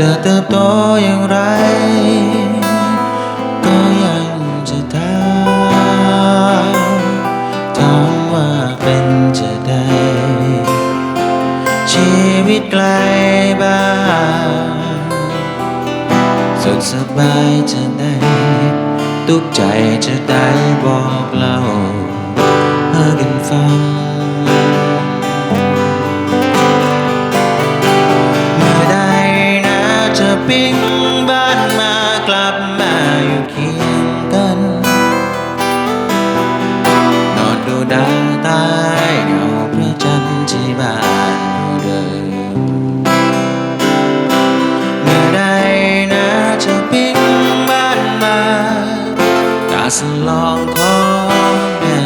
จะเติบโตอย่างไร ก็ยังจะถามถามว่าเป็นจะได้ ชีวิตไกลบ้านสุขสบายจะได้ ทุกใจจะได้บอกเล่าให้กันฟัง ปิ้งบ้านมากลับมาอยู่เคียงกัน นอนดูดาวใต้เงาพระจันทร์ที่บ้านเดิมเมื่อใดนะจะปิ้งบ้านมาตาสลองของแม่